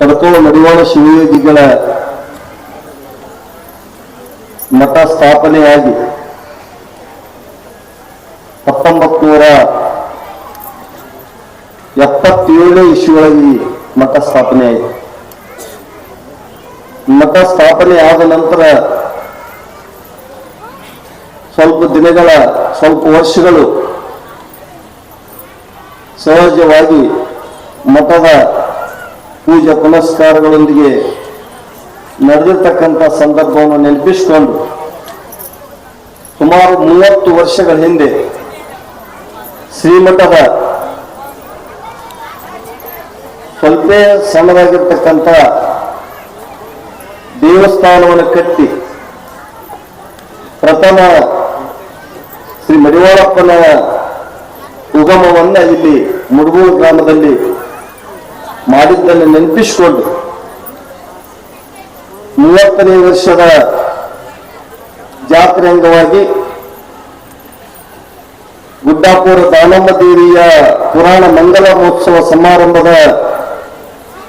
ಕಡ್ಕೋಳ ಮಡಿವಾಳ ಶಿವಯೋಗಿಗಳ ಮಠ ಸ್ಥಾಪನೆಯಾಗಿ ಹತ್ತೊಂಬತ್ತು ನೂರ ಎಪ್ಪತ್ತೇಳನೇ ಇಸ್ವಿಯೊಳಗೆ ಮಠ ಸ್ಥಾಪನೆ ಆಯಿತು. ಮಠ ಸ್ಥಾಪನೆ ಆದ ನಂತರ ಸ್ವಲ್ಪ ದಿನಗಳ, ಸ್ವಲ್ಪ ವರ್ಷಗಳು ಸಹಜವಾಗಿ ಮಠದ ಪೂಜೆ ಪುನಸ್ಕಾರಗಳೊಂದಿಗೆ ನಡೆದಿರ್ತಕ್ಕಂಥ ಸಂದರ್ಭವನ್ನು ನೆನಪಿಸಿಕೊಂಡು ಸುಮಾರು ಮೂವತ್ತು ವರ್ಷಗಳ ಹಿಂದೆ ಶ್ರೀಮಠದ ಸ್ವಲ್ಪ ಸಣ್ಣದಾಗಿರ್ತಕ್ಕಂಥ ದೇವಸ್ಥಾನವನ್ನು ಕಟ್ಟಿ ಪ್ರಥಮ ಶ್ರೀ ಮಡಿವಾಳಪ್ಪನ ಉಗಮವನ್ನ ಇಲ್ಲಿ ಮುಡುಗೂರು ಗ್ರಾಮದಲ್ಲಿ ಮಾಡಿದ್ದನ್ನು ನೆನಪಿಸಿಕೊಂಡು ಮೂವತ್ತನೇ ವರ್ಷದ ಜಾತ್ರೆ ಅಂಗವಾಗಿ ಗುಡ್ಡಾಪುರ ದಾನಮ್ಮ ದೇವಿಯ ಪುರಾಣ ಮಂಗಲ ಮಹೋತ್ಸವ ಸಮಾರಂಭದ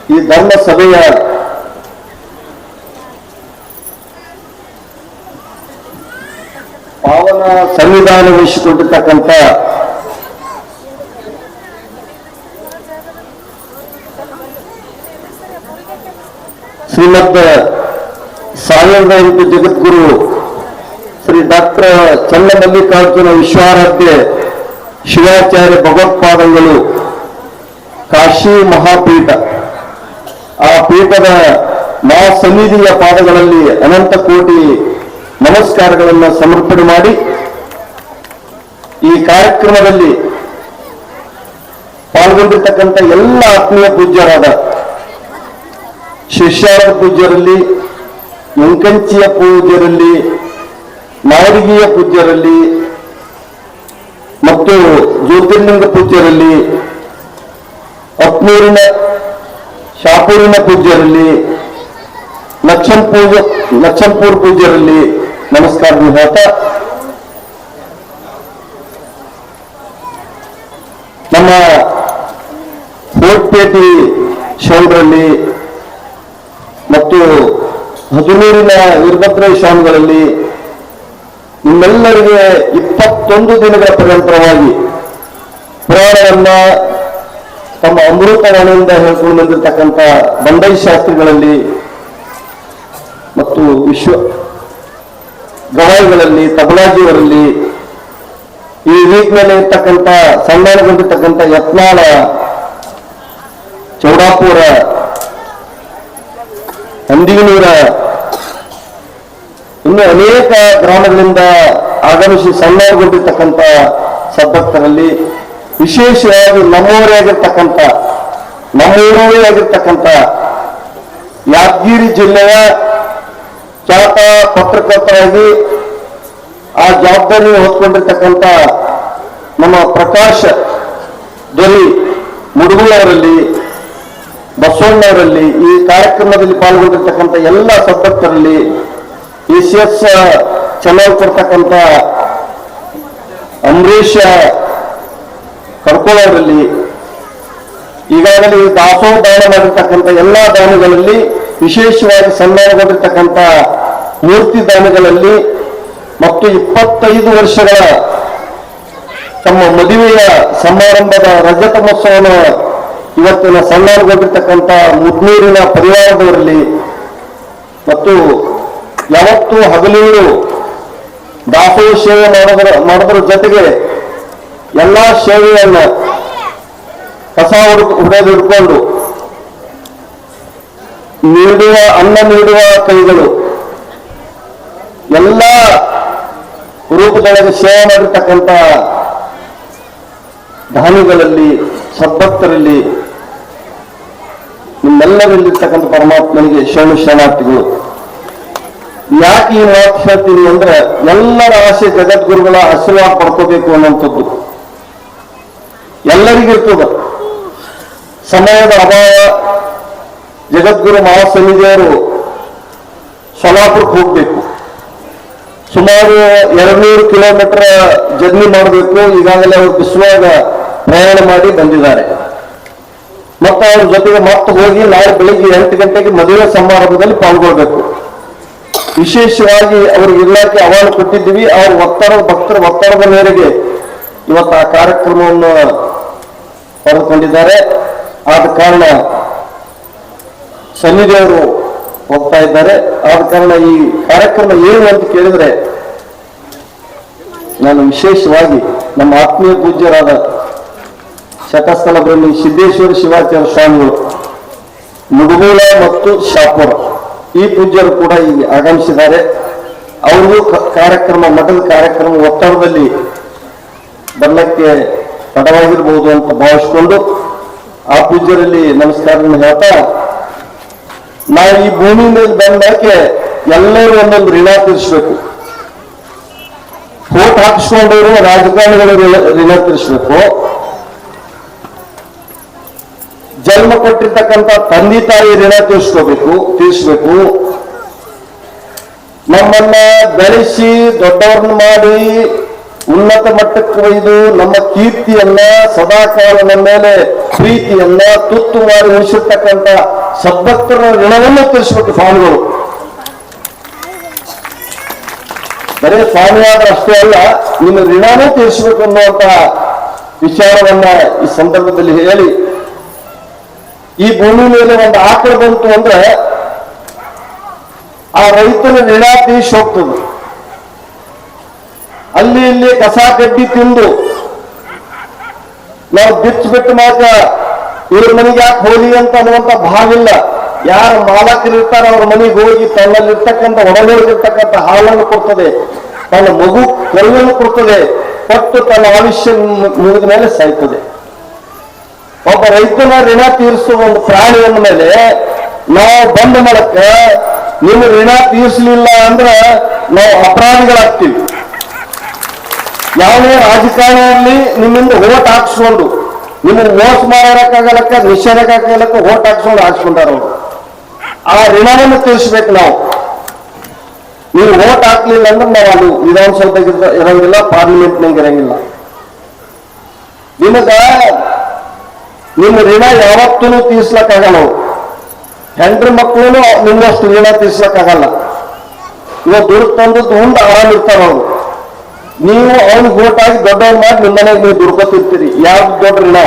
ಈ ಧರ್ಮ ಸಭೆಯ ಪಾವನ ಸಂವಿಧಾನ ವಹಿಸಿಕೊಂಡಿರ್ತಕ್ಕಂಥ ಶ್ರೀಮದ್ ಸಾವಿರದ ಎಂಟು ಜಗದ್ಗುರು ಶ್ರೀ ಡಾಕ್ಟರ್ ಚನ್ನಮಲ್ಲಿಕಾರ್ಜುನ ವಿಶ್ವಾರಾಧ್ಯ ಶಿವಾಚಾರ್ಯ ಭಗವತ್ಪಾದಗಳು ಕಾಶಿ ಮಹಾಪೀಠ. ಆ ಪೀಠದ ಮಹಾಸನ್ನಿಧಿಯ ಪಾದಗಳಲ್ಲಿ ಅನಂತ ಕೋಟಿ ನಮಸ್ಕಾರಗಳನ್ನು ಸಮರ್ಪಣೆ ಮಾಡಿ ಈ ಕಾರ್ಯಕ್ರಮದಲ್ಲಿ ಪಾಲ್ಗೊಂಡಿರ್ತಕ್ಕಂಥ ಎಲ್ಲ ಆತ್ಮೀಯ ಪೂಜ್ಯರಾದ ಶಿಷ್ಯಾರ ಪೂಜ್ಯರಲ್ಲಿ, ವೆಂಕಂಚಿಯ ಪೂಜ್ಯರಲ್ಲಿ ನಾಡಿಗೆಯ ಪೂಜ್ಯರಲ್ಲಿ ಮತ್ತು ಜ್ಯೋತಿರ್ಲಿಂಗ ಪೂಜ್ಯರಲ್ಲಿ ಅಪ್ನೂರಿನ ಶಾಪೂರಿನ ಪೂಜ್ಯರಲ್ಲಿ ಲಕ್ಷಂ ಪೂಜ ಲಕ್ಷಂಪೂರ್ ಪೂಜ್ಯರಲ್ಲಿ ನಮಸ್ಕಾರ ಹೇಳ್ತಾ. ನಮ್ಮ ಕೋಟ್ಪೇಟೆ ಶೌಡ್ರಲ್ಲಿ ಮತ್ತು ಹದಿನೂರಿನ ವೀರಭದ್ರ ಸ್ವಾಮಿಗಳಲ್ಲಿ ನಿಮ್ಮೆಲ್ಲರಿಗೆ ಇಪ್ಪತ್ತೊಂದು ದಿನಗಳ ಪರ್ಯಂತರವಾಗಿ ಪುರಾಣವನ್ನ ತಮ್ಮ ಅಮೃತವಾಣಿಯಿಂದ ಹೇಳ್ಕೊಂಡು ಬಂದಿರತಕ್ಕಂಥ ಬಂಡೈ ಶಾಸ್ತ್ರಿಗಳಲ್ಲಿ ಮತ್ತು ವಿಶ್ವ ಗವಾಯಿಗಳಲ್ಲಿ, ತಬಲಾಜಿಯವರಲ್ಲಿ, ಈ ವೀಕ್ ಮೇಲೆ ಇರ್ತಕ್ಕಂಥ ಸನ್ಮಾನಗೊಂಡಿರ್ತಕ್ಕಂಥ ಯತ್ನಾಳ ಚೌಡಾಪುರ ಅಂದಿಗನೂರ ಇನ್ನು ಅನೇಕ ಗ್ರಾಮಗಳಿಂದ ಆಗಮಿಸಿ ಸಣ್ಣಗೊಂಡಿರ್ತಕ್ಕಂಥ ಸದ್ಭಕ್ತರಲ್ಲಿ ವಿಶೇಷವಾಗಿ ನಮ್ಮೂರೇ ಆಗಿರ್ತಕ್ಕಂಥ ನಮ್ಮೂರೇ ಆಗಿರ್ತಕ್ಕಂಥ ಯಾದಗಿರಿ ಜಿಲ್ಲೆಯ ಖ್ಯಾತ ಪತ್ರಕರ್ತರಾಗಿ ಆ ಜವಾಬ್ದಾರಿ ಹೊತ್ಕೊಂಡಿರ್ತಕ್ಕಂಥ ನಮ್ಮ ಪ್ರಕಾಶ್ ಧ್ವನಿ ಮುಡುಗುಳವರಲ್ಲಿ ಬಸವಣ್ಣವರಲ್ಲಿ ಈ ಕಾರ್ಯಕ್ರಮದಲ್ಲಿ ಪಾಲ್ಗೊಂಡಿರ್ತಕ್ಕಂಥ ಎಲ್ಲ ಸದಸ್ಯರಲ್ಲಿ ಈ ಎಸ್ ಚೆನ್ನಾಗಿ ಕೊಡ್ತಕ್ಕಂಥ ಅಂಬರೀಷ ಕರ್ಕೋಳರಲ್ಲಿ, ಈಗಾಗಲೇ ದಾಸೋಹ ದಾನ ಮಾಡಿರ್ತಕ್ಕಂಥ ಎಲ್ಲ ದಾನಿಗಳಲ್ಲಿ, ವಿಶೇಷವಾಗಿ ಸನ್ಮಾನಗೊಂಡಿರ್ತಕ್ಕಂಥ ಮೂರ್ತಿ ದಾನಿಗಳಲ್ಲಿ ಮತ್ತು ಇಪ್ಪತ್ತೈದು ವರ್ಷಗಳ ತಮ್ಮ ಮದುವೆಯ ಸಮಾರಂಭದ ರಜತ ಮಹೋತ್ಸವನ ಇವತ್ತಿನ ಸನ್ಮಾನಗೊಂಡಿರ್ತಕ್ಕಂಥ ಮುದ್ನೂರಿನ ಪರಿವಾರದವರಲ್ಲಿ ಮತ್ತು ಯಾವತ್ತೂ ಹಗಲಿರು ದಾಸೋಹ ಸೇವೆ ಮಾಡೋದ್ರ ಮಾಡೋದ್ರ ಜೊತೆಗೆ ಎಲ್ಲಾ ಸೇವೆಯನ್ನು ಹೊಡೆದು ಹಿಡ್ಕೊಂಡು ನೀಡುವ, ಅನ್ನ ನೀಡುವ ಕೈಗಳು ಎಲ್ಲ ರೂಪದೊಳಗೆ ಸೇವೆ ಮಾಡಿರ್ತಕ್ಕಂಥ ದಾನಿಗಳಲ್ಲಿ ಸದ್ಭಕ್ತರಲ್ಲಿ ನಿಮ್ಮೆಲ್ಲರಲ್ಲಿರ್ತಕ್ಕಂಥ ಪರಮಾತ್ಮನಿಗೆ ಶರಣು ಶರಣಾರ್ಥಿಗಳು. ಯಾಕೆ ಈ ಮಾತು ಹೇಳ್ತೀನಿ ಅಂದ್ರೆ ಎಲ್ಲರ ಆಸೆ ಜಗದ್ಗುರುಗಳ ಆಶೀರ್ವಾದ ಪಡ್ಕೋಬೇಕು ಅನ್ನುವಂಥದ್ದು. ಎಲ್ಲರಿಗಿರ್ತದ ಸಮಯದ ಅಭಾವ ಜಗದ್ಗುರು ಮಹಾಸನ್ನಿಧಿಯವರು ಸೊಲಾಪುರಕ್ಕೆ ಹೋಗ್ಬೇಕು. ಸುಮಾರು ಎರಡ್ನೂರು ಕಿಲೋಮೀಟರ್ ಜರ್ನಿ ಮಾಡಬೇಕು. ಈಗಾಗಲೇ ಅವರು ಬಿಸಿಲಾಗ ಪ್ರಯಾಣ ಮಾಡಿ ಬಂದಿದ್ದಾರೆ. ಮತ್ತು ಅವ್ರ ಜೊತೆಗೆ ಮತ್ತೆ ಹೋಗಿ ನಾಳೆ ಬೆಳಿಗ್ಗೆ ಎಂಟು ಗಂಟೆಗೆ ಮದುವೆ ಸಮಾರಂಭದಲ್ಲಿ ಪಾಲ್ಗೊಳ್ಬೇಕು. ವಿಶೇಷವಾಗಿ ಅವ್ರಿಗೆ ಇಲಾಖೆ ಅವಾರ್ಡ್ ಕೊಟ್ಟಿದ್ದೀವಿ. ಅವ್ರ ಒತ್ತಡ, ಭಕ್ತರ ಒತ್ತಡದ ಮೇರೆಗೆ ಇವತ್ತು ಆ ಕಾರ್ಯಕ್ರಮವನ್ನು ಪಡೆದುಕೊಂಡಿದ್ದಾರೆ. ಆದ ಕಾರಣ ಸನ್ನಿಧಿಯವರು ಹೋಗ್ತಾ ಇದ್ದಾರೆ. ಆದ ಕಾರಣ ಈ ಕಾರ್ಯಕ್ರಮ ಏನು ಅಂತ ಕೇಳಿದ್ರೆ ನಾನು ವಿಶೇಷವಾಗಿ ನಮ್ಮ ಆತ್ಮೀಯ ಪೂಜ್ಯರಾದ ಶತಸ್ಥಲ ಬ್ರಹ್ಮಿ ಸಿದ್ದೇಶ್ವರ ಶಿವಾಚಾರ್ಯ ಸ್ವಾಮಿಗಳು ಮುಡುಗೋಳ ಮತ್ತು ಶಾಪುರ. ಈ ಪೂಜ್ಯರು ಕೂಡ ಈಗ ಆಗಮಿಸಿದ್ದಾರೆ. ಅವ್ರಿಗೂ ಕ- ಕಾರ್ಯಕ್ರಮ ಮಠದ ಕಾರ್ಯಕ್ರಮ ಒತ್ತಡದಲ್ಲಿ ಬರ್ಲಕ್ಕೆ ತಡವಾಗಿರ್ಬೋದು ಅಂತ ಭಾವಿಸ್ಕೊಂಡು ಆ ಪೂಜ್ಯರಲ್ಲಿ ನಮಸ್ಕಾರವನ್ನು ಹೇಳ್ತಾ, ನಾವು ಈ ಭೂಮಿ ಮೇಲೆ ಬಂದಕ್ಕೆ ಎಲ್ಲರೂ ಒಂದೊಂದು ಋಣ ತೀರಿಸ್ಬೇಕು. ಕೋಟ್ ಹಾಕಿಸ್ಕೊಂಡವರು ರಾಜಕಾರಣಿಗಳು ಋಣ- ತೀರಿಸ್ಬೇಕು. ಜನ್ಮ ಕೊಟ್ಟಿರ್ತಕ್ಕಂಥ ತಂದೆ ತಾಯಿ ಋಣ ತೀರಿಸ್ಕೋಬೇಕು, ತೀರಿಸ್ಬೇಕು. ನಮ್ಮನ್ನ ಬೆಳೆಸಿ, ದೊಡ್ಡವ್ರನ್ನ ಮಾಡಿ, ಉನ್ನತ ಮಟ್ಟಕ್ಕೆ ಒಯ್ದು ನಮ್ಮ ಕೀರ್ತಿಯನ್ನ ಸದಾಕಾಲ ನಮ್ಮ ಮೇಲೆ ಪ್ರೀತಿಯನ್ನ, ತುತ್ತು ಮಾಡಿ ಉಳಿಸಿರ್ತಕ್ಕಂಥ ಸದ್ಭಕ್ತರ ಋಣವನ್ನು ತೀರಿಸ್ಬೇಕು ಸ್ವಾಮಿಗಳು. ಬರೀ ಸ್ವಾಮಿ ಆದ್ರೆ ಅಷ್ಟೇ ಅಲ್ಲ, ನಿಮ್ಮ ಋಣನೂ ತೀರಿಸಬೇಕು ಅನ್ನುವಂತಹ ವಿಚಾರವನ್ನ ಈ ಸಂದರ್ಭದಲ್ಲಿ ಹೇಳಿ ಈ ಭೂಮಿ ಮೇಲೆ ಒಂದು ಆಕಳ ಬಂತು ಅಂದ್ರೆ ಆ ರೈತನ ಋಣ ತೀರಿಸಿ ಹೋಗ್ತದೆ ಅಲ್ಲಿ ಇಲ್ಲಿ ಕಸ ಕಡ್ಡಿ ತಿಂದು ನಾವು ಬಿಟ್ಟು ಮಾತ್ರ ಇವ್ರ ಮನೆಗೆ ಯಾಕೆ ಹೋಗಿ ಅಂತ ಅನ್ನುವಂತ ಭಾವಿಲ್ಲ. ಯಾರು ಮಾಲಕರು ಇರ್ತಾರ ಅವ್ರ ಮನೆಗೆ ಹೋಗಿ ತನ್ನಲ್ಲಿರ್ತಕ್ಕಂಥ ಒಡಗೂಡಿರ್ತಕ್ಕಂಥ ಹಾಲನ್ನು ಕೊಡ್ತದೆ. ತನ್ನ ಮಗು ಕೊಲ್ಲನ್ನು ಕೊಡ್ತದೆ. ಕೊಟ್ಟು ತನ್ನ ಆಯುಷ್ಯ ಮುಗಿದ ಮೇಲೆ ಸಾಯ್ತದೆ. ಒಬ್ಬ ರೈತನ ಋಣ ತೀರಿಸುವ ಒಂದು ಪ್ರಾಣಿ ಅಂದ ಮೇಲೆ ನಾವು ಬಂದ ಮೂಲಕ ನಿಮ್ಮ ಋಣ ತೀರಿಸಲಿಲ್ಲ ಅಂದ್ರೆ ನಾವು ಅಪರಾಧಿಗಳಾಗ್ತೀವಿ. ಯಾವುದೇ ರಾಜಕಾರಣಿ ಇರಲಿ ನಿಮ್ಮಿಂದ ಓಟ್ ಹಾಕ್ಸ್ಕೊಂಡು ನಿಮ್ಮ ಮೋಸ ಮಾಡೋಕ್ಕಾಗಲಕ್ಕ, ನಿಷೇಧಕ್ಕಾಗಲಕ್ಕ ಓಟ್ ಹಾಕ್ಸ್ಕೊಂಡು ಹಾಕ್ಸ್ಕೊಂಡಾರ ಅವರು. ಆ ಋಣವನ್ನು ತೀರಿಸ್ಬೇಕು ನಾವು. ನೀವು ಓಟ್ ಹಾಕ್ಲಿಲ್ಲ ಅಂದ್ರೆ ನಾವು ಅದು ವಿಧಾನಸೌಧ ಇರ- ಇರಂಗಿಲ್ಲ ಪಾರ್ಲಿಮೆಂಟ್ನಾಗ ಇರಂಗಿಲ್ಲ. ನಿಮಗ ನಿಮ್ಮ ಋಣ ಯಾವತ್ತೂ ತೀರ್ಸ್ಲಕ್ಕಾಗಲ್ಲ ನಾವು ಹೆಂಡ್ರ ಮಕ್ಕಳು ನಿಮ್ಮಷ್ಟು ಋಣ ತೀರ್ಸ್ಲಕ್ಕಾಗಲ್ಲ. ಇವಾಗ ದುಡ್ಡು ತಂದು ಉಂಡು ಆರಾಮ್ ಅವರು. ನೀವು ಅವ್ನ ಗೋಟಾಗಿ ದೊಡ್ಡವ್ರು ಮಾಡಿ ನಿಮ್ಮ ಮನೆಗೆ ನೀವು ದುಡ್ಕೋತಿರ್ತೀರಿ. ಯಾವ್ದು ದೊಡ್ಡ ಋಣ?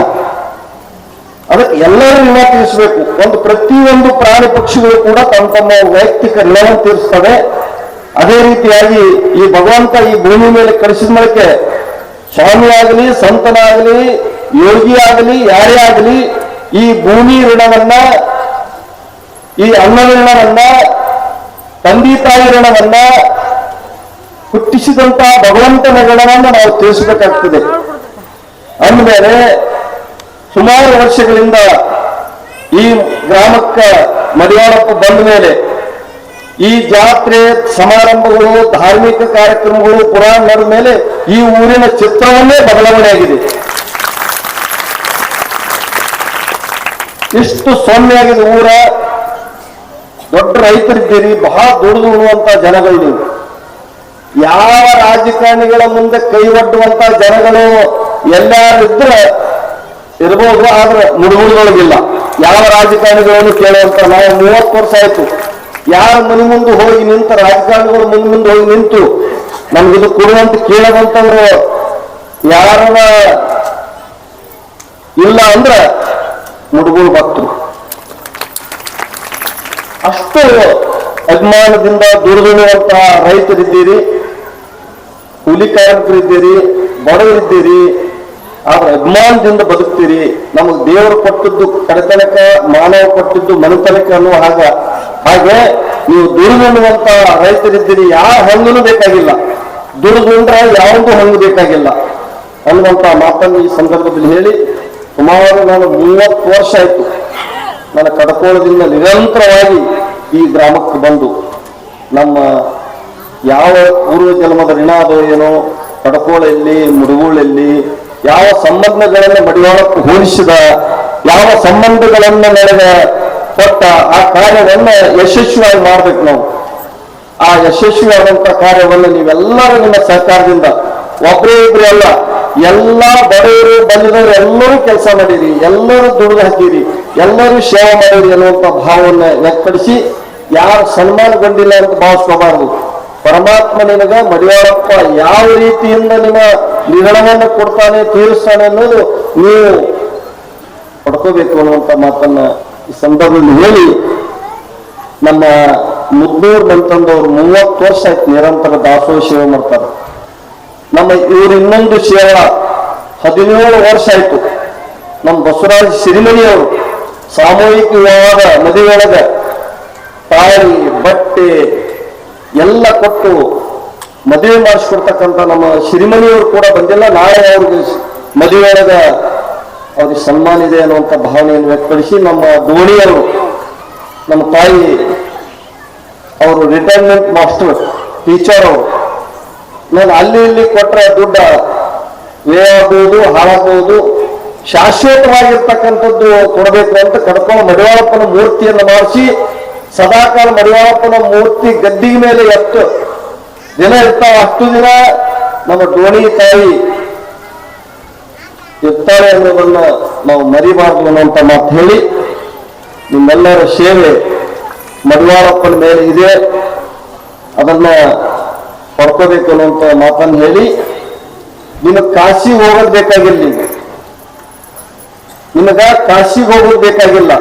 ಅದಕ್ಕೆ ಎಲ್ಲರೂ ಋಣ ತೀರಿಸಬೇಕು. ಒಂದು ಪ್ರತಿಯೊಂದು ಪ್ರಾಣಿ ಪಕ್ಷಿಗಳು ಕೂಡ ತಮ್ಮ ತಮ್ಮ ವೈಯಕ್ತಿಕ ಋಣವನ್ನು ತೀರಿಸ್ತವೆ. ಅದೇ ರೀತಿಯಾಗಿ ಈ ಭಗವಂತ ಈ ಭೂಮಿ ಮೇಲೆ ಕಳಿಸಿದ ಮೇಲೆ ಸ್ವಾಮಿ ಆಗಲಿ ಸಂತನಾಗಲಿ ಯೋಗಿ ಆಗಲಿ ಯಾರೇ ಆಗಲಿ, ಈ ಭೂಮಿ ಋಣವನ್ನ, ಈ ಅನ್ನ ಋಣವನ್ನ ತಂದೆ ತಾಯಿ ಋಣವನ್ನ ಹುಟ್ಟಿಸಿದಂತಹ ಭಗವಂತನ ಋಣವನ್ನು ನಾವು ತಿಳಿಸಬೇಕಾಗ್ತದೆ. ಅಂದಮೇಲೆ ಸುಮಾರು ವರ್ಷಗಳಿಂದ ಈ ಗ್ರಾಮಕ್ಕ ಮಡಿಯಾಳಪ್ಪ ಬಂದ ಮೇಲೆ ಈ ಜಾತ್ರೆ, ಸಮಾರಂಭಗಳು, ಧಾರ್ಮಿಕ ಕಾರ್ಯಕ್ರಮಗಳು ಪುರಾಣ ಮೇಲೆ ಈ ಊರಿನ ಚಿತ್ರವನ್ನೇ ಬದಲಾವಣೆ ಆಗಿದೆ. ಇಷ್ಟು ಸೌಮ್ಯಾಗಿದೆ ಊರ ದೊಡ್ಡ ರೈತರಿದ್ದೀರಿ ಬಹಳ ದುಡಿದು ಉಳುವಂತ ಜನಗಳು ನೀವು ಯಾವ ರಾಜಕಾರಣಿಗಳ ಮುಂದೆ ಕೈ ಒಡ್ಡುವಂತ ಜನಗಳು ಎಲ್ಲರಿದ್ರೆ ಇರ್ಬೋದು, ಆದ್ರೆ ಮುಡುಗುಳಗಳಿಲ್ಲ ಯಾವ ರಾಜಕಾರಣಿಗಳನ್ನು ಕೇಳುವಂತ ನಾವು ಮೂವತ್ತು ವರ್ಷ ಆಯ್ತು. ಯಾರ ಮನೆ ಮುಂದೆ ಹೋಗಿ ನಿಂತ, ರಾಜಕಾರಣಿಗಳು ಮುಂದೆ ಮುಂದೆ ಹೋಗಿ ನಿಂತು ನಮ್ಗಿದು ಕೊಡುವಂತ ಕೇಳುವಂತವ್ರು ಯಾರ ಇಲ್ಲ ಅಂದ್ರೆ ಮುಡುಗುಳು ಭಕ್ತರು ಅಷ್ಟು ಅಭಿಮಾನದಿಂದ ದುಡಿದಿರುವಂತಹ ರೈತರಿದ್ದೀರಿ ಕೂಲಿ ಕಾರ್ಮಿಕರಿದ್ದೀರಿ ಬಡವರಿದ್ದೀರಿ, ಆದ್ರೆ ಅಭಿಮಾನದಿಂದ ಬದುಕ್ತೀರಿ. ನಮಗೆ ದೇವರು ಕೊಟ್ಟದ್ದು ಕಡೆತನಕ, ಮಾನವ ಕೊಟ್ಟಿದ್ದು ಮನತನಕ ಅನ್ನುವ ಹಾಗ. ಹಾಗೆ ನೀವು ದುಡಿದುವಂತ ರೈತರಿದ್ದೀರಿ, ಯಾವ ಹಂಗನು ಬೇಕಾಗಿಲ್ಲ. ದುಡಿದುಂಡ್ರೆ ಯಾವುದೂ ಹಂಗು ಬೇಕಾಗಿಲ್ಲ ಅನ್ನುವಂತ ಮಾತನ್ನು ಈ ಸಂದರ್ಭದಲ್ಲಿ ಹೇಳಿ ಸುಮಾರು ನಾನು ಮೂವತ್ತು ವರ್ಷ ಆಯ್ತು ನನ್ನ ಕಡಕೋಳದಿಂದ ನಿರಂತರವಾಗಿ ಈ ಗ್ರಾಮಕ್ಕೆ ಬಂದು ನಮ್ಮ ಯಾವ ಪೂರ್ವ ಜನ್ಮದ ಋಣ ಅದೋ ಏನೋ ಕಡಕೋಳಲ್ಲಿ, ಮುಡುಗೋಳಲ್ಲಿ, ಯಾವ ಸಂಬಂಧಗಳನ್ನು ಮಡಿವಾಳಕ್ಕೆ ಹೋಲಿಸಿದ, ಯಾವ ಸಂಬಂಧಗಳನ್ನು ನಡೆದ ಕೊಟ್ಟ ಆ ಕಾರ್ಯವನ್ನು ಯಶಸ್ವಿಯಾಗಿ ಮಾಡ್ಬೇಕು ನಾವು. ಆ ಯಶಸ್ವಿಯಾದಂಥ ಕಾರ್ಯವನ್ನು ನೀವೆಲ್ಲರೂ ನಿಮ್ಮ ಸಹಕಾರದಿಂದ ಒಬ್ಬರೇ ಇಬ್ಬರು ಅಲ್ಲ ಎಲ್ಲ ಬಡವರು ಬಂದಿದವರು ಎಲ್ಲರೂ ಕೆಲಸ ಮಾಡಿರಿ, ಎಲ್ಲರೂ ದುಡಿದು ಹಾಕಿರಿ, ಎಲ್ಲರೂ ಸೇವೆ ಮಾಡಿರಿ ಅನ್ನುವಂಥ ಭಾವವನ್ನು ವ್ಯಕ್ತಪಡಿಸಿ, ಯಾರು ಸನ್ಮಾನಗೊಂಡಿಲ್ಲ ಅಂತ ಭಾವಿಸ್ಕೋಬಾರದು ಪರಮಾತ್ಮ ನಿನಗ ಮಡಿಯಾರಪ್ಪ ಯಾವ ರೀತಿಯಿಂದ ನಿಮ್ಮ ನಿರ್ಣಯವನ್ನು ಕೊಡ್ತಾನೆ, ತೀರಿಸ್ತಾನೆ ಅನ್ನೋದು ನೀವು ಪಡ್ಕೋಬೇಕು ಅನ್ನುವಂಥ ಮಾತನ್ನ ಈ ಸಂದರ್ಭದಲ್ಲಿ ಹೇಳಿ, ನಮ್ಮ ಮುದ್ನೂರ್ ಬಂತಂದವ್ರು ಮೂವತ್ತು ವರ್ಷ ಆಯ್ತು ನಿರಂತರ ದಾಸೋಹ ಸೇವೆ ಮಾಡ್ತಾರೆ. ನಮ್ಮ ಇವರು ಇನ್ನೊಂದು ಸೇವಾ ಹದಿನೇಳು ವರ್ಷ ಆಯ್ತು. ನಮ್ಮ ಬಸವರಾಜ ಸಿರಿಮನಿಯವರು ಸಾಮೂಹಿಕ ವಿವಾಹದ ತಾಳಿ ಬಟ್ಟೆ ಎಲ್ಲ ಕೊಟ್ಟು ಮದುವೆ ಮಾಡಿಸ್ಕೊಡ್ತಕ್ಕಂಥ ನಮ್ಮ ಸಿರಿಮನಿಯವರು ಕೂಡ ಬಂದಿಲ್ಲ. ನಾಳೆ ಅವ್ರಿಗೆ ಮದುವೆಯೊಳಗ ಅವ್ರಿಗೆ ಸನ್ಮಾನ ಇದೆ ಅನ್ನುವಂಥ ಭಾವನೆಯನ್ನು ವ್ಯಕ್ತಪಡಿಸಿ ನಮ್ಮ ಧೋಣಿಯವರು ನಮ್ಮ ತಾಯಿ, ಅವರು ರಿಟೈರ್ಮೆಂಟ್ ಮಾಸ್ಟರ್ ಟೀಚರ್ ಅವರು ನಾನು ಅಲ್ಲಿ ಇಲ್ಲಿ ಕೊಟ್ಟರೆ ದುಡ್ಡ ವ್ಯಯ ಆಗ್ಬೋದು ಹಾಳಾಗ್ಬೋದು. ಶಾಶ್ವತವಾಗಿರ್ತಕ್ಕಂಥದ್ದು ಕೊಡಬೇಕು ಅಂತ ಕಡ್ಕೊಂಡು ಮಡಿವಾಳಪ್ಪನ ಮೂರ್ತಿಯನ್ನು ಮಾಡಿಸಿ, ಸದಾಕಾಲ ಮಡಿವಾಳಪ್ಪನ ಮೂರ್ತಿ ಗದ್ದಿಗೆ ಮೇಲೆ ಎಷ್ಟು ದಿನ ಇರ್ತಾವ ಅಷ್ಟು ದಿನ ನಮ್ಮ ದೋಣಿ ತಾಯಿ ಇರ್ತಾಳೆ ಅನ್ನೋದನ್ನ ನಾವು ಮರಿಬಾರ್ದು ಅನ್ನುವಂಥ ಮಾತು ಹೇಳಿ, ನಿಮ್ಮೆಲ್ಲರ ಸೇವೆ ಮಡಿವಾಳಪ್ಪನ ಮೇಲೆ ಇದೆ. ಅದನ್ನ ಪಡ್ಕೋಬೇಕು ಅನ್ನುವಂತ ಮಾತನ್ನು ಹೇಳಿ ನಿಮಗೆ ಕಾಶಿ ಹೋಗೋದು ಬೇಕಾಗಿಲ್ಲ ನಿಮಗೆ ಕಾಶಿ ಕಾಶಿಗೆ ಹೋಗೋದು ಬೇಕಾಗಿಲ್ಲ.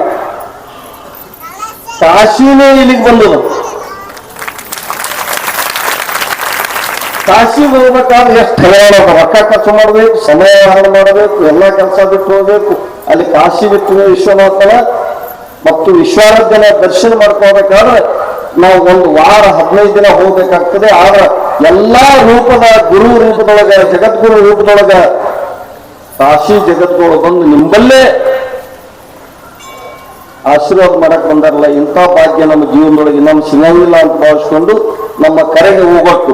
ಕಾಶಿನೇ ಇಲ್ಲಿಗೆ ಬಂದು ಕಾಶಿಗೆ ಹೋಗ್ಬೇಕಾದ್ರೆ ಎಷ್ಟು ಹೈರಾಣ. ರೊಕ್ಕ ಖರ್ಚು ಮಾಡಬೇಕು, ಸಮಯ ಹಾಳು ಮಾಡಬೇಕು, ಎಲ್ಲ ಕೆಲಸ ಬಿಟ್ಟು ಹೋಗ್ಬೇಕು. ಅಲ್ಲಿ ಕಾಶಿ ಬಿಟ್ಟು ವಿಶ್ವನಾಥನ ಮತ್ತು ವಿಶ್ವಾರಾಧ್ಯನ ದರ್ಶನ ಮಾಡ್ಕೋಬೇಕಾದ್ರೆ ನಾವು ಒಂದು ವಾರ ಹದಿನೈದು ದಿನ ಹೋಗ್ಬೇಕಾಗ್ತದೆ. ಆದ್ರೆ ಎಲ್ಲಾ ರೂಪದ ಗುರು ರೂಪದೊಳಗ, ಜಗದ್ಗುರು ರೂಪದೊಳಗ ಕಾಶಿ ಜಗದ್ಗುರು ಬಂದು ನಿಂಬಲ್ಲೇ ಆಶೀರ್ವಾದ ಮಾಡಕ್ ಬಂದಾರಲ್ಲ, ಇಂಥ ಭಾಗ್ಯ ನಮ್ಮ ಜೀವನದೊಳಗೆ ನಮ್ಮ ಸಿಗಂಗಿಲ್ಲ ಅಂತ ಭಾವಿಸ್ಕೊಂಡು ನಮ್ಮ ಕರೆಗೆ ಹೋಗ್ಬೇಕು.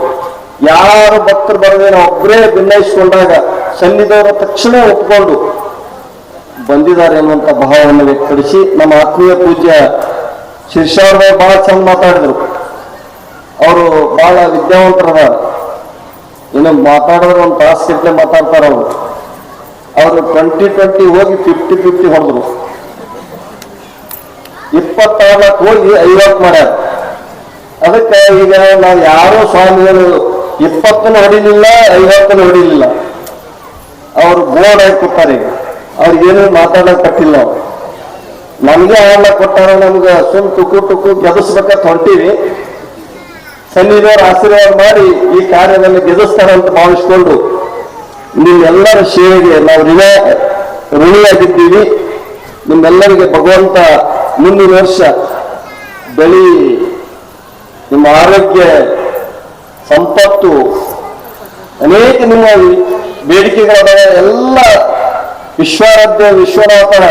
ಯಾರು ಭಕ್ತರು ಬರದೇನ ಒಬ್ಬರೇ ಭಿನ್ನಯಿಸ್ಕೊಂಡಾಗ ಸನ್ನಿಧವರ ತಕ್ಷಣ ಒಪ್ಕೊಂಡು ಬಂದಿದ್ದಾರೆ ಅನ್ನುವಂಥ ಭಾವವನ್ನು ವ್ಯಕ್ತಪಡಿಸಿ ನಮ್ಮ ಆತ್ಮೀಯ ಪೂಜ್ಯ ಶಿರ್ಷಾವ್ರ ಬಹಳ ಚಂದ ಮಾತಾಡಿದ್ರು. ಅವರು ಬಹಳ ವಿದ್ಯಾವಂತರದ ಇನ್ನು ಮಾತಾಡಿದ್ರೆ ಒಂದು ತಾಸು ಗಟ್ಟಲೆ ಮಾತಾಡ್ತಾರ ಅವರು. ಅವರು ಟ್ವೆಂಟಿ ಟ್ವೆಂಟಿ ಹೋಗಿ ಫಿಫ್ಟಿ ಫಿಫ್ಟಿ ಹೊಡೆದ್ರು. ಇಪ್ಪತ್ನಾಲ್ಕು ಹೋಗಿ ಐವತ್ತು ಮಾಡ್ಯಾರ. ಅದಕ್ಕೆ ಈಗ ನಾವು ಯಾರೋ ಸ್ವಾಮಿಗಳು ಇಪ್ಪತ್ತನ್ನು ಹೊಡಿಲಿಲ್ಲ, ಐವತ್ತನ್ನು ಹೊಡಿಲಿಲ್ಲ. ಅವರು ಬೋರ್ಡ್ ಆಗಿ ಕೊಟ್ಟಾರೆ ಈಗ. ಅವ್ರಿಗೇನು ಮಾತಾಡಕ್ ಕಟ್ಟಿಲ್ಲ ಅವ್ರು. ನಮ್ಗೆ ಆಳ ಕೊಟ್ಟಾರ ನಮ್ಗೆ ಸುಮ್ ಟುಕು ಟುಕು ಗೆದಿಸ್ಬೇಕಂತ ಹೊಂಟೀವಿ. ಸನ್ನಿಧಿಯವ್ರ ಆಶೀರ್ವಾದ ಮಾಡಿ ಈ ಕಾರ್ಯದಲ್ಲಿ ಗೆದಿಸ್ತಾರ ಅಂತ ಭಾವಿಸ್ಕೊಂಡು ನಿಮ್ಮೆಲ್ಲರ ಸೇವೆಗೆ ನಾವು ಋಣ, ಋಣಿಯಾಗಿದ್ದೀವಿ. ನಿಮ್ಮೆಲ್ಲರಿಗೆ ಭಗವಂತ ಮುಂದಿನ ವರ್ಷ ಬೆಳಿ ನಿಮ್ಮ ಆರೋಗ್ಯ, ಸಂಪತ್ತು, ಅನೇಕ ನಿಮ್ಮ ಬೇಡಿಕೆಗಳಾದ ಎಲ್ಲ ವಿಶ್ವಾರಾಧ್ಯ ವಿಶ್ವನಾಥನ,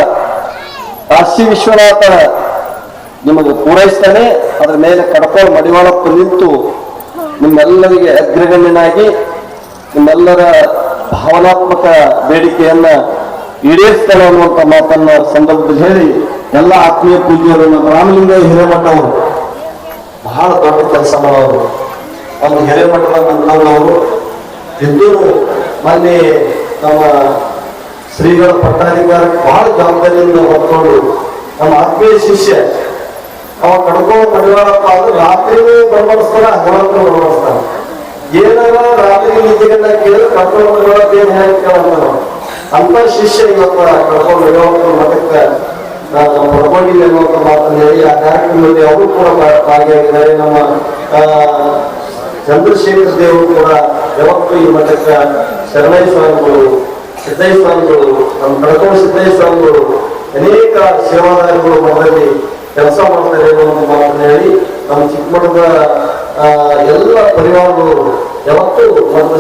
ಕಾಶಿ ವಿಶ್ವನಾಥನ ನಿಮಗೆ ಪೂರೈಸ್ತಾನೆ, ಅದರ ಮೇಲೆ ಕಡಪ ಮಡಿವಾಳಪ್ಪ ನಿಂತು ನಿಮ್ಮೆಲ್ಲರಿಗೆ ಅಗ್ರಗಣ್ಯನಾಗಿ ನಿಮ್ಮೆಲ್ಲರ ಭಾವನಾತ್ಮಕ ಬೇಡಿಕೆಯನ್ನ ಈಡೇರಿಸ್ತಾನೆ ಅನ್ನುವಂಥ ಮಾತನ್ನ ಸಂದರ್ಭದಲ್ಲಿ ಹೇಳಿ ಎಲ್ಲ ಆತ್ಮೀಯ ಪೂಜ್ಯರು, ನಮ್ಮ ರಾಮಲಿಂಗ ಹಿರೇಮಠ ಅವರು ಬಹಳ ದೊಡ್ಡ ಕೆಲಸ ಮಾಡೋರು. ಒಂದು ಹಿರೇಮಠದ ಮಂಗಳವರು ಇದ್ದು ಮೊನ್ನೆ ನಮ್ಮ ಶ್ರೀಗಳ ಪಟ್ಟಾಧಿಕಾರಿ ಬಹಳ ಜವಾಬ್ದಾರಿಯಿಂದ ಹೊತ್ಕೊಂಡು ನಮ್ಮ ಆತ್ಮೀಯ ಶಿಷ್ಯ ಅವ ಕಡ್ಕೊಂಡು ಮಡಿವಾರಪ್ಪ ಅಂದ್ರೆ ರಾತ್ರಿನೂ ಬರಬಡಿಸ್ತಾರ ಹಗಲಂತೂ ಬರಬಡಿಸ್ತಾರ ಏನಾರ ರಾತ್ರಿ ನಿಧಿಗಳನ್ನ ಕೇಳಿದ್ರೆ ಕಡ್ಕೊಂಡು ಮಡಿವಾರಪ್ಪ ಏನ್ ಹೇಳ್ತಾರ ಅಂತ ಶಿಷ್ಯ ಇವತ್ತ ಕಡ್ಕೊಂಡು ಮಡಿವಾಳಪ್ಪ ಮಠಕ್ಕೆ ನಾನು ಪಡ್ಕೊಂಡಿಲ್ಲ ಅನ್ನುವಂಥ ಮಾತನ್ನ ಹೇಳಿ, ಆ ಕಾರ್ಯಕ್ರಮದಲ್ಲಿ ಅವರು ಕೂಡ ಭಾಗಿಯಾಗಿದ್ದಾರೆ. ನಮ್ಮ ಚಂದ್ರಶೇಖರ ದೇವರು ಕೂಡ ಯಾವತ್ತೂ ಈ ಮಠಕ್ಕೆ ಶರಣೈ ಸ್ವಾಮಿಗಳು ಸಿದ್ದೈ ಸ್ವಾಮಿಗಳು, ನಮ್ಮ ಕಡಕೋಣ ಸಿದ್ದೈ ಸ್ವಾಮಿಗಳು ಅನೇಕ ಸೇವಾದಾರಿಗಳು ಮಠದಲ್ಲಿ ಕೆಲಸ ಮಾಡ್ತಾರೆ ಒಂದು ಮಾತನ್ನು ಹೇಳಿ ನಮ್ಮ ಚಿಕ್ಕಮಠದ ಎಲ್ಲ ಪರಿವಾರಗಳು ಯಾವತ್ತೂ ನಮ್ಮ